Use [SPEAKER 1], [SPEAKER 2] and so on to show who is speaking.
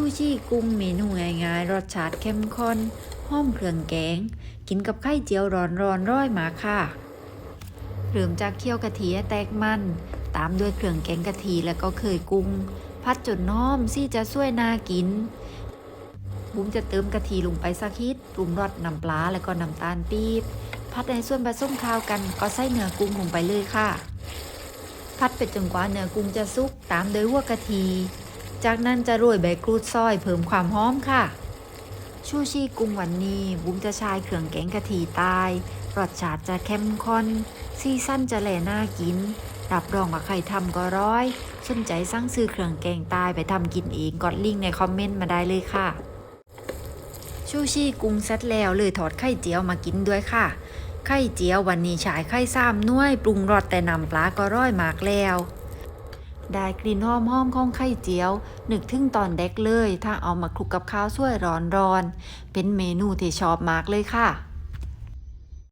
[SPEAKER 1] ชูชีกุ้งเมนูง่ายๆ รสชาติเข้มข้นหอมเครื่องแกง กินกับไข่เจียวร้อนๆร้อยหมาค่ะเริ่มจากเคี่ยวกะทิแตกมัน ตามด้วยเครื่องแกงกะทิแล้วก็เคยกุ้ง พัดจนน้อมซี่จะช่วยน่ากิน บุ้มจะเติมกะทิลงไปสักนิดปรุงรสน้ำปลาแล้วก็น้ำตาลปี๊บพัดให้ส่วนผสมข้ากันก็ใส่เนื้อกุ้งลงไปเลยค่ะ พัดไปจนกว่าเนื้อกุ้งจะสุกตามด้วยหัวกะทิ จากนั้นจะโรยใบกรูดซอยเพิ่มความหอมค่ะ ชูชีกุ้งวันนี้บุ้มจะใช้เครื่องแกงกะทิตายรสชาติจะเข้มข้นซีซั่นจะแหล่น่ากิน รับรองว่าใครทำก็ร้อยสนใจสั่งซื้อเครื่องแกงตายไปทำกินเองกดลิงก์ในคอมเมนต์มาได้เลยค่ะ ชูชีกุ้งเสร็จแล้วเลยถอดไข่เจียวมากินด้วยค่ะไข่เจียววันนี้ฉายไข่ซ้ำน้วยปรุงรสแต่นำปลาก็ร้อยมากแล้ว ได้กลิ่นหอมหอมๆของไข่เจียว นึกถึงตอนเด็กเลย ถ้าเอามาคลุกกับข้าวสวยร้อนๆ เป็นเมนูที่ชอบมากเลยค่ะ